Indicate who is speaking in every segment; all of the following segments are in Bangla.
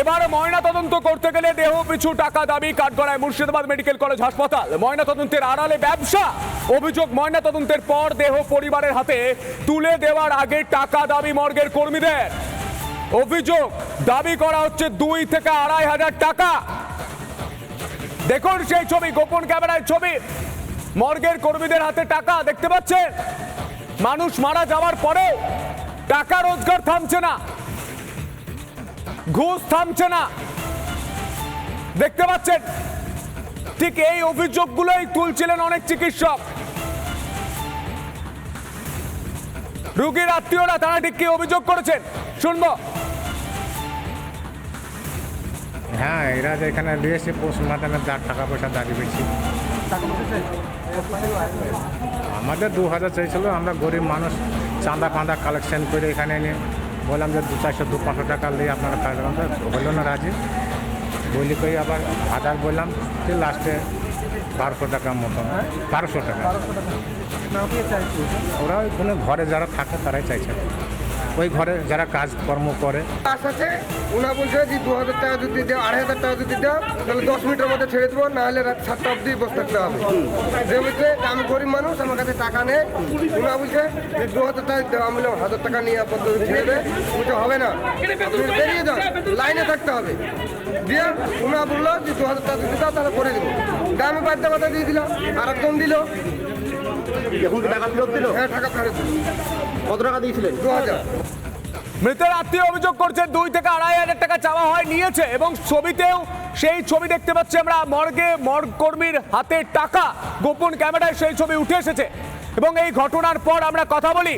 Speaker 1: এবার ময়না তদন্ত করতে গেলে দেহ পিছু টাকা দাবি কাঠগড়ায় মুর্শিদাবাদ মেডিকেল কলেজ হাসপাতাল। ময়না তদন্তের আড়ালে ব্যবসা। অভিযোগ ময়না তদন্তের পর দেহ পরিবারের হাতে তুলে দেওয়ার আগে টাকা দাবি মর্গের কর্মীদের। অভিযোগ, দাবি করা হচ্ছে দুই থেকে আড়াই হাজার টাকা। দেখুন সেই ছবি, গোপন ক্যামেরায় ছবি। মর্গের কর্মীদের হাতে টাকা, দেখতে পাচ্ছেন? মানুষ মারা যাওয়ার পরে টাকা রোজগার থামছে না। ঘুষ থামছে না। দেখতে পাচ্ছেন? ঠিক এই অভিযোগগুলোই তুলছিলেন অনেক চিকিৎসক। রুগীর আত্মীয়রা, তারা ঠিক কি অভিযোগ করেছেন? শুনব।
Speaker 2: হ্যাঁ এরা যে এখানে দিয়েছে, পোস্টমার্টামের যার টাকা পয়সা দাবি বেশি। আমাদের দু হাজার চাইছিল, আমরা গরিব মানুষ, চাঁদা ফাঁদা কালেকশন করে এখানে এনে বললাম যে দু চারশো দু পাঁচশো টাকা নিয়ে আপনারা কাজ হলো না রাজি। বলি কই আবার আদার বললাম যে লাস্টে বারোশো টাকার মতন। বারোশো টাকা। ওরা ওই ঘরে যারা থাকে তারাই চাইছে। ওই ঘরে যারা কাজকর্ম করে।
Speaker 3: কাজ আছে ওনা বলছে যে দু হাজার টাকা যদি দেও, আড়াই হাজার টাকা যদি দেও, তাহলে দশ মিনিটের মধ্যে ছেড়ে দেবো, নাহলে রাত সাতটা অবধি বসে থাকতে হবে। যে বলছে আমি গরিব মানুষ, আমার কাছে টাকা নেই ওনা বলছে যে দু হাজার টাকা দেও, আমি হাজার টাকা নিয়ে আপাতত ছেড়ে দে, বলছে হবে না। বেরিয়ে যান, লাইনে থাকতে হবে। দিয়ে ওনা বলল যে দু হাজার টাকা যদি দাও, তাহলে করে দেবো। আমি বাড়িতে কথা দিয়ে দিলাম আর একজন দিল।
Speaker 4: এখন কি টাকা ফেরত দিল?
Speaker 3: হ্যাঁ টাকা ফেরত
Speaker 4: কত টাকা দিয়েছিলেন?
Speaker 3: দু হাজার।
Speaker 1: মৃতের আত্মীয় অভিযোগ করছে দুই থেকে আড়াই হাজার টাকা চাওয়া হয় নিয়েছে এবং ছবিতেও সেই ছবি দেখতে পাচ্ছি আমরা। মর্গে মর্গ কর্মীর হাতে টাকা গোপন ক্যামেরায় সেই ছবি উঠে এসেছে। এবং এই ঘটনার পর আমরা কথা বলি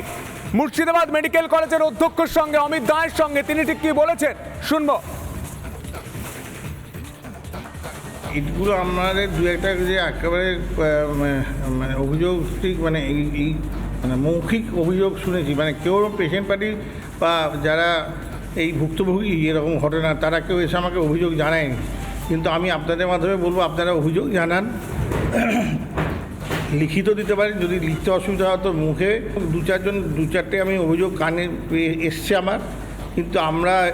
Speaker 1: মুর্শিদাবাদ মেডিকেল কলেজের অধ্যক্ষের সঙ্গে অমিত দায়ের সঙ্গে। তিনি ঠিক কি বলেছেন? শুনব।
Speaker 5: এগুলো আমাদের দু একটা যে একেবারে মানে- মানে অভিযোগ ঠিক মানে এই এই মানে মৌখিক অভিযোগ শুনেছি। মানে কেউ পেশেন্ট পার্টি বা যারা এই ভুক্তভোগী, এরকম ঘটনা, তারা কেউ এসে আমাকে অভিযোগ জানায়নি। কিন্তু আমি আপনাদের মাধ্যমে বলব, আপনারা অভিযোগ জানান। লিখিত দিতে পারি যদি লিখতে অসুবিধা হয় তো মুখে। দু চারজন, দু চারটে আমি অভিযোগ কানে এসছে আমার। কিন্তু আমরা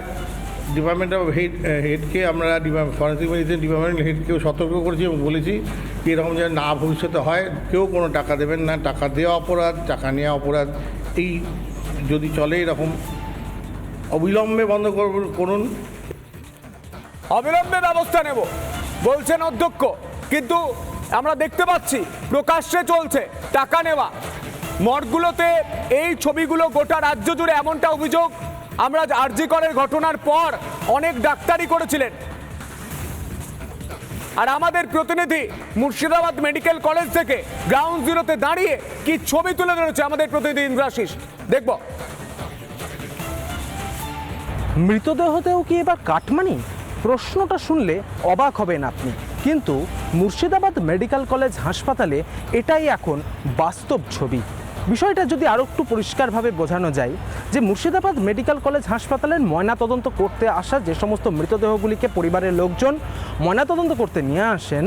Speaker 5: ডিপার্টমেন্ট অফ হেড হেডকে আমরা ফরেন্সিক মেডিসিন ডিপার্টমেন্ট হেডকেও সতর্ক করেছি এবং বলেছি এরকম যেন না ভবিষ্যতে হয়, কেউ কোনো টাকা দেবেন না, টাকা দেওয়া অপরাধ, টাকা নেওয়া অপরাধ। এই যদি চলে এরকম, অবিলম্বে বন্ধ করুন।
Speaker 1: অবিলম্বে ব্যবস্থা নেব, বলছেন অধ্যক্ষ। কিন্তু আমরা দেখতে পাচ্ছি, প্রকাশ্যে চলছে, টাকা নেওয়া। মঠগুলোতে এই ছবিগুলো গোটা রাজ্য জুড়ে এমনটা অভিযোগ আমরা আরজি করের ঘটনার পর অনেক ডাক্তারই করেছিলেন। আর আমাদের প্রতিনিধি মুর্শিদাবাদ মেডিকেল কলেজ থেকে গ্রাউন্ড জিরোতে দাঁড়িয়ে কি ছবি তুলে ধরেছে আমাদের প্রতিনিধি ইন্দ্রাশিস? দেখব।
Speaker 6: মৃতদেহতেও কি এবার কাটমানি? প্রশ্নটা শুনলে অবাক হবেন আপনি। কিন্তু মুর্শিদাবাদ মেডিকেল কলেজ হাসপাতালে এটাই এখন বাস্তব ছবি। বিষয়টা যদি আরও একটু পরিষ্কারভাবে বোঝানো যায়, যে মুর্শিদাবাদ মেডিকেল কলেজ হাসপাতালের ময়নাতদন্ত করতে আসা যে সমস্ত মৃতদেহগুলিকে পরিবারের লোকজন ময়নাতদন্ত করতে নিয়ে আসেন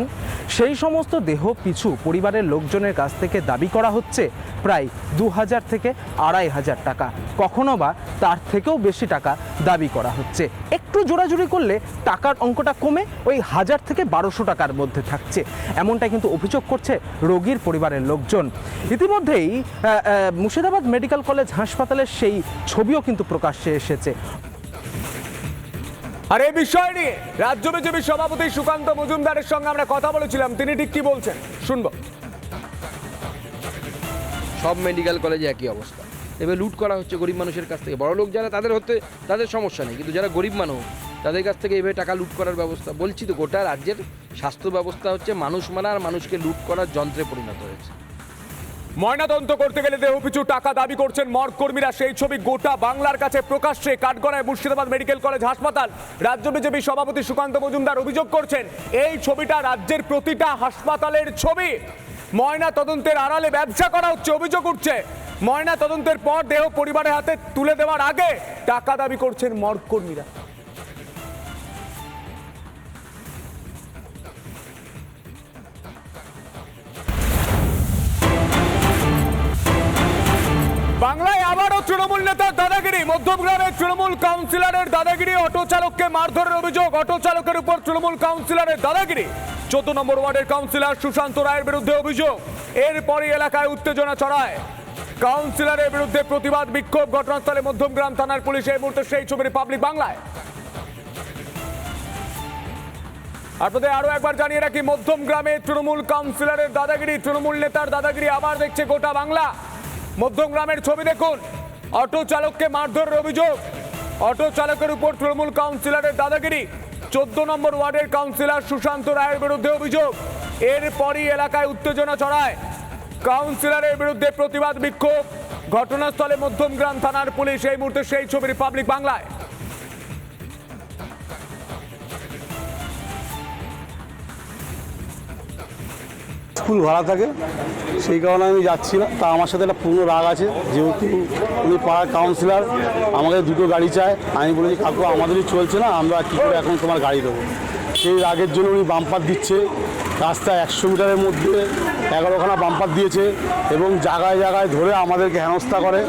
Speaker 6: সেই সমস্ত দেহ পিছু পরিবারের লোকজনের কাছ থেকে দাবি করা হচ্ছে প্রায় দু হাজার থেকে আড়াই হাজার টাকা। কখনো বা তার থেকেও বেশি টাকা দাবি করা হচ্ছে। একটু জোরাজুরি করলে টাকার অঙ্কটা কমে ওই হাজার থেকে বারোশো টাকার মধ্যে থাকছে। এমনটা কিন্তু অভিযোগ করছে রোগীর পরিবারের লোকজন। ইতিমধ্যেই মুর্শিদাবাদ মেডিকেল কলেজ হাসপাতালের সেই ছবিও কিন্তু প্রকাশ্যে এসেছে।
Speaker 1: আর এই বিষয় নিয়ে রাজ্য বিজেপি সভাপতি সুকান্ত মজুমদারের সঙ্গে আমরা কথা বলেছিলাম। তিনি ঠিক কি বলছেন? শুনব।
Speaker 7: সব মেডিকেল কলেজে একই অবস্থা। এবার লুট করা হচ্ছে গরিব মানুষের কাছ থেকে। বড় লোক যারা, তাদের হতে, তাদের সমস্যা নেই। কিন্তু যারা গরিব মানুষ, তাদের কাছ থেকে এভাবে টাকা লুট করার ব্যবস্থা। বলছি তো, গোটা রাজ্যের স্বাস্থ্য ব্যবস্থা হচ্ছে মানুষ মারা আর মানুষকে লুট করার যন্ত্রে পরিণত হয়েছে।
Speaker 1: ময়নাতদন্ত করতে গেলে দেহ দেহপিছু টাকা দাবি করছেন মর্গ কর্মীরা। সেই ছবি গোটা বাংলার কাছে প্রকাশ্যে কাঠগড়ায় মুর্শিদাবাদ মেডিকেল কলেজ হাসপাতাল। রাজ্য বিজেপি সভাপতি সুকান্ত মজুমদার অভিযোগ করছেন, এই ছবিটা রাজ্যের প্রতিটা হাসপাতালের ছবি। ময়না তদন্তের আড়ালে ব্যবসা করা হচ্ছে, অভিযোগ উঠছে। ময়না তদন্তের পর দেহ পরিবারের হাতে তুলে দেওয়ার আগে টাকা দাবি করছেন মর্গ তৃণমূল নেতার দাদাগিরি মধ্যমগ্রামের তৃণমূল কাউন্সিলরের দাদাগিরি, অটো চালককে মারধরের অভিযোগ, অটো চালকের উপর তৃণমূল কাউন্সিলরের দাদাগিরি। চোদ্দ নম্বর ওয়ার্ডের কাউন্সিলর সুশান্ত রায়ের বিরুদ্ধে অভিযোগ। এরপরই এলাকায় উত্তেজনা ছড়ায়। কাউন্সিলরের বিরুদ্ধে প্রতিবাদ, বিক্ষোভ, ঘটনাস্থলে মধ্যমগ্রাম থানার পুলিশ এই মুহূর্তে সেই ছবি রিপাবলিক বাংলায়। আপনাদের আরও একবার জানিয়ে রাখি, মধ্যম গ্রামে তৃণমূল কাউন্সিলরের দাদাগিরি, তৃণমূল নেতার দাদাগিরি আবার দেখছে গোটা বাংলা। মধ্যম গ্রামের ছবি দেখুন। অটো চালককে মারধরের অভিযোগ। অটো চালকের উপর তৃণমূল কাউন্সিলরের দাদাগিরি। চোদ্দ নম্বর ওয়ার্ডের কাউন্সিলর সুশান্ত রায়ের বিরুদ্ধে অভিযোগ। এরপরই এলাকায় উত্তেজনা ছড়ায়। কাউন্সিলরের বিরুদ্ধে প্রতিবাদ বিক্ষোভ। ঘটনাস্থলে মধ্যমগ্রাম থানার পুলিশ এই মুহূর্তে সেই ছবি রিপাবলিক বাংলায়।
Speaker 8: স্কুল ভাড়া থাকে। সেই কারণে আমি যাচ্ছি না। তা আমার সাথে একটা পুরনো রাগ আছে, যেহেতু উনি পাড়ার কাউন্সিলার আমাকে দুটো গাড়ি চায়। আমি বলেছি, কাকু, আমাদেরই চলছে না, আমরা কী করে এখন তোমার গাড়ি দেবো? সেই রাগের জন্য উনি বাম্পার দিচ্ছে। রাস্তা একশো মিটারের মধ্যে এগারোখানা বাম্পার দিয়েছে এবং জায়গায় জায়গায় ধরে আমাদেরকে হেনস্থা করে,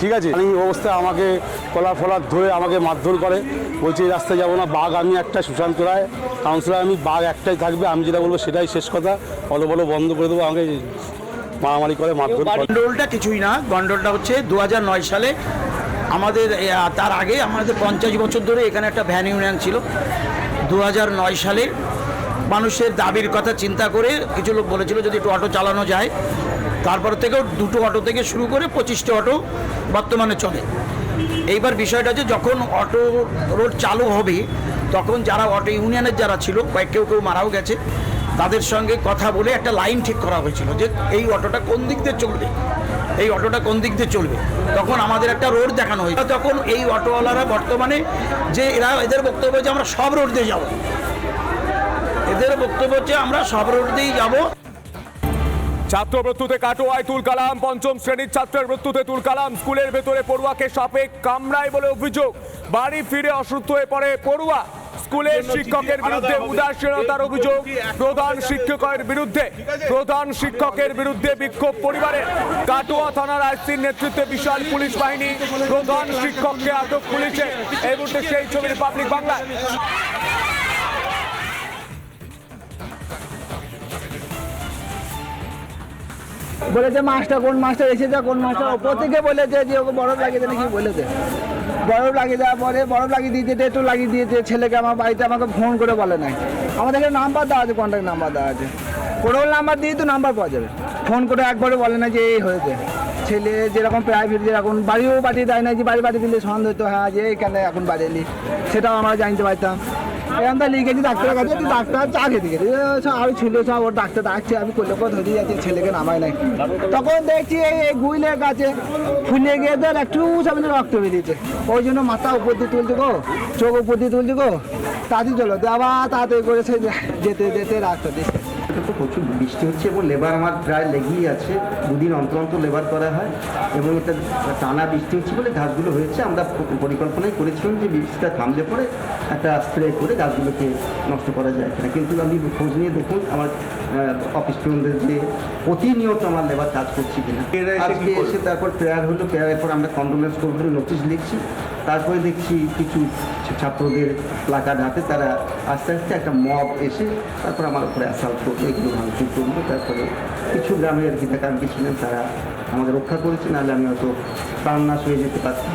Speaker 8: ঠিক আছে? এই অবস্থায় আমাকে কলার ফলার ধরে আমাকে মারধর করে, বলছে, এই রাস্তায় যাব না, বাঘ আমি একটা, সুশান্ত রায়, কাউন্সিলর, আমি বাঘ একটাই থাকবে, আমি যেটা বলব সেটাই শেষ কথা, বলো বলো, বন্ধ করে দেবো, আমাকে মারামারি করে মারধর
Speaker 9: গন্ডোলটা কিছুই না, গন্ডোলটা হচ্ছে দু হাজার নয় সালে আমাদের তার আগে আমাদের পঞ্চাশ বছর ধরে এখানে একটা ভ্যান ইউনিয়ন ছিল। দু সালে মানুষের দাবির কথা চিন্তা করে কিছু লোক বলেছিল যদি একটু অটো চালানো যায়। তারপর থেকেও দুটো অটো থেকে শুরু করে পঁচিশটা অটো বর্তমানে চলে। এইবার বিষয়টা হচ্ছে যখন অটো রোড চালু হবে, তখন যারা অটো ইউনিয়নের যারা ছিল, কয়েক কেউ কেউ মারাও গেছে, তাদের সঙ্গে কথা বলে একটা লাইন ঠিক করা হয়েছিল যে এই অটোটা কোন দিক দিয়ে চলবে? এই অটোটা কোন দিক দিয়ে চলবে? তখন আমাদের একটা রোড দেখানো হয়েছিল তখন এই অটোওয়ালারা বর্তমানে যে এরা, এদের বক্তব্য যে আমরা সব রোড দিয়ে যাব। এদের বক্তব্য হচ্ছে আমরা সব রোড দিয়েই যাব।
Speaker 1: ছাত্র মৃত্যুতে কাটোয়ায় তুল কালাম পঞ্চম শ্রেণির ছাত্রের মৃত্যুতে তুল কালাম স্কুলের ভেতরে পড়ুয়াকে সাপে কামড়ায় বলে অভিযোগ। বাড়ি ফিরে অসুস্থ হয়ে পড়ে পড়ুয়া। স্কুলের শিক্ষকের বিরুদ্ধে উদাসীনতার অভিযোগ প্রধান শিক্ষকের বিরুদ্ধে প্রধান শিক্ষকের বিরুদ্ধে বিক্ষোভ পরিবারের। কাটোয়া থানার আইসির নেতৃত্বে বিশাল পুলিশ বাহিনী প্রধান শিক্ষককে আটক পুলিশে এই মুহূর্তে সেই ছবি রিপাবলিক বাংলায়
Speaker 10: বলেছে মাছটা কোন মাস্টার এসেছে কোন মাছটা ওপর থেকে বলেছে যে ওকে বরফ লাগিয়ে দেয় নাকি বলেছে। বরফ লাগিয়ে দেওয়ার পরে বরফ লাগিয়ে দিয়েছে একটু লাগিয়ে দিয়েছে ছেলেকে আমার বাড়িতে আমাকে ফোন করে বলে নাই। আমাদের এখানে নাম্বার দেওয়া আছে কন্ট্যাক্ট নাম্বার দেওয়া আছে। কোডল নাম্বার দিয়ে তো নাম্বার পাওয়া যাবে। ফোন করে একবারে বলে না যে এই হয়েছে। ছেলে যেরকম প্রাইভেট যেরকম বাড়িও পাঠিয়ে দেয় না যে বাড়ি পাঠিয়ে দিলে সন্দেহ হ্যাঁ যে এখানে এখন বাড়ি এলি সেটাও আমরা জানতে পারতাম। এখান থেকে লিখেছি ডাক্তারের কাছে ডাক্তার চা খেতে গেছে। আমি ছিল, সব ওর ডাক্তার ডাকছে, আমি করলে পর ধরে যাচ্ছি, ছেলেকে নামাই নাই। তখন দেখছি এই গুইলের কাছে ফুলে গিয়ে ধর একটু সামনে রক্ত বেরিয়েছে। ওই জন্য মাথা উপর দিয়ে তুলছে গো, চোখ উপর দিয়ে তুলছে গো। তাড়াতাড়ি চলো আবার তাড়াতাড়ি করে সে যেতে যেতে রাস্তা দিচ্ছে
Speaker 11: তো প্রচুর বৃষ্টি হচ্ছে এবং লেবার আমার প্রায় লেগেই আছে। দুদিন অন্তর অন্তর লেবার করা হয় এবং এটা টানা বৃষ্টি হচ্ছে বলে গাছগুলো হয়েছে। আমরা পরিকল্পনাই করেছিলাম যে বৃষ্টিটা থামলে পরে একটা স্প্রে করে গাছগুলোকে নষ্ট করা যায় কিনা। কিন্তু আমি খোঁজ নিয়ে দেখুন আমার অফিস ফ্রেন্ডদের যে প্রতিনিয়ত আমার লেবার কাজ করছি কিনা। আজকে এসে তারপর প্রেয়ার হলো প্রেয়ারের পর আমরা কন্ডোলেন্স করব নোটিশ লিখছি। তারপরে দেখছি কিছু ছাত্রদের প্লাকার্ড হাতে, তারা আস্তে আস্তে একটা মব এসে তারপর আমার উপরে অ্যাসাল্ট করল, এগুলো ভাঙচুর করল। তারপরে কিছু গ্রামের হিতাকাঙ্ক্ষী ছিলেন তারা আমাদের রক্ষা করেছে, নাহলে আমি হয়তো প্রাণনাশ হয়ে যেতে পারতাম।